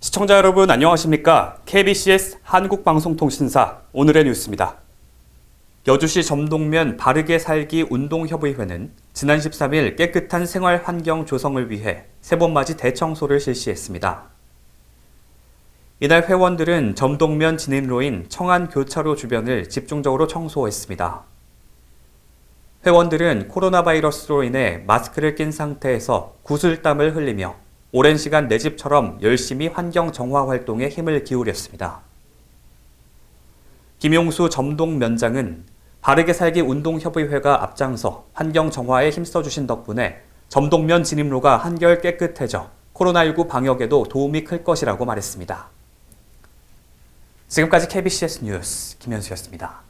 시청자 여러분 안녕하십니까? KBCS 한국방송통신사 오늘의 뉴스입니다. 여주시 점동면 바르게 살기 운동협의회는 지난 13일 깨끗한 생활 환경 조성을 위해 세번맞이 대청소를 실시했습니다. 이날 회원들은 점동면 진입로인 청안 교차로 주변을 집중적으로 청소했습니다. 회원들은 코로나 바이러스로 인해 마스크를 낀 상태에서 구슬땀을 흘리며 오랜 시간 내 집처럼 열심히 환경 정화 활동에 힘을 기울였습니다. 김용수 점동면장은 바르게 살기 운동협의회가 앞장서 환경 정화에 힘써 주신 덕분에 점동면 진입로가 한결 깨끗해져 코로나19 방역에도 도움이 클 것이라고 말했습니다. 지금까지 KBCS 뉴스 김현수였습니다.